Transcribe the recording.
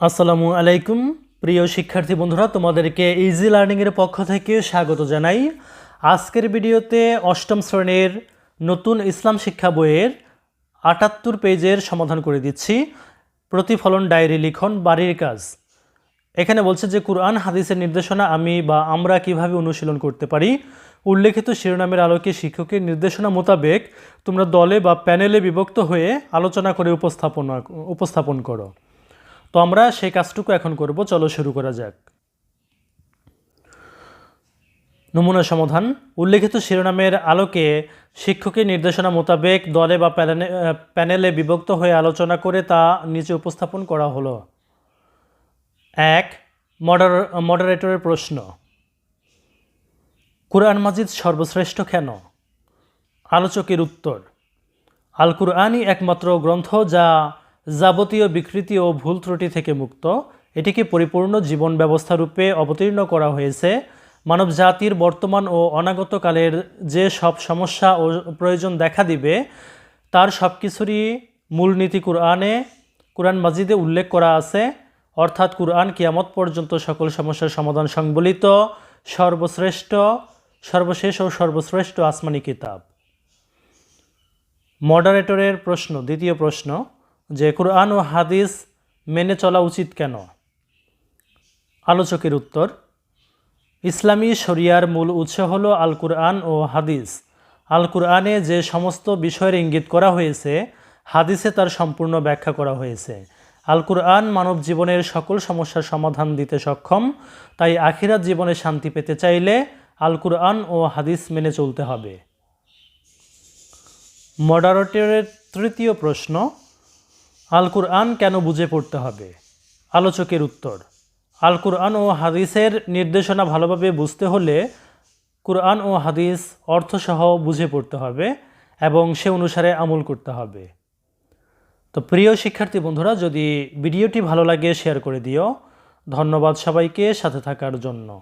আসসালামু আলাইকুম। প্রিয় শিক্ষার্থী বন্ধুরা, তোমাদেরকে ইজি লার্নিংয়ের পক্ষ থেকে স্বাগত জানাই। আজকের ভিডিওতে অষ্টম শ্রেণির নতুন ইসলাম শিক্ষা বইয়ের আটাত্তর পেজের সমাধান করে দিচ্ছি। প্রতিফলন ডায়েরি লিখন, বাড়ির কাজ। এখানে বলছে যে, কুরআন, হাদিসের নির্দেশনা আমি বা আমরা কীভাবে অনুশীলন করতে পারি? উল্লেখিত শিরোনামের আলোকে শিক্ষকের নির্দেশনা মোতাবেক তোমরা দলে বা প্যানেলে বিভক্ত হয়ে আলোচনা করে উপস্থাপনা, উপস্থাপন করো। তো আমরা সেই কাজটুকু এখন করব, চলো শুরু করা যাক। নমুনা সমাধান। উল্লেখিত শিরোনামের আলোকে শিক্ষকের নির্দেশনা মোতাবেক দলে বা প্যানেলে প্যানেলে বিভক্ত হয়ে আলোচনা করে তা নিচে উপস্থাপন করা হলো। এক, মডার, মডারেটরের প্রশ্ন। কুরআন মাজিদ সর্বশ্রেষ্ঠ কেন? আলোচকের উত্তর। আল কুরআনই একমাত্র গ্রন্থ যা যাবতীয় বিকৃতি ও ভুল ত্রুটি থেকে মুক্ত। এটিকে পরিপূর্ণ জীবন ব্যবস্থা রূপে অবতীর্ণ করা হয়েছে। মানব জাতির বর্তমান ও অনাগত কালের যে সব সমস্যা ও প্রয়োজন দেখা দিবে, তার সব কিছুরই মূলনীতি কুরআনে, কুরআন মাজিদে উল্লেখ করা আছে। অর্থাৎ কুরআন কিয়ামত পর্যন্ত সকল সমস্যার সমাধান সংবলিত, সর্বশ্রেষ্ঠ, সর্বশেষ ও সর্বশ্রেষ্ঠ আসমানি কিতাব। মডারেটরের প্রশ্ন, দ্বিতীয় প্রশ্ন যে কোরআন ও হাদিস মেনে চলা উচিত কেন? আলোচকের উত্তর, ইসলামী শরিয়ার মূল উৎস হল আল কুরআন ও হাদিস। আল কুরআনে যে সমস্ত বিষয়ের ইঙ্গিত করা হয়েছে, হাদিসে তার সম্পূর্ণ ব্যাখ্যা করা হয়েছে। আল কুরআন মানব জীবনের সকল সমস্যার সমাধান দিতে সক্ষম, তাই আখিরাত জীবনে শান্তি পেতে চাইলে আল কুরআন ও হাদিস মেনে চলতে হবে। মডারেটরের তৃতীয় প্রশ্ন আল কুরআন কেন বুঝে পড়তে হবে? আলোচকের উত্তর আল কুরআন ও হাদিসের নির্দেশনা ভালোভাবে বুঝতে হলে কুরআন ও হাদিস অর্থসহ বুঝে পড়তে হবে এবং সে অনুসারে আমল করতে হবে। তো প্রিয় শিক্ষার্থী বন্ধুরা, যদি ভিডিওটি ভালো লাগে, শেয়ার করে দিও। ধন্যবাদ সবাইকে সাথে থাকার জন্য।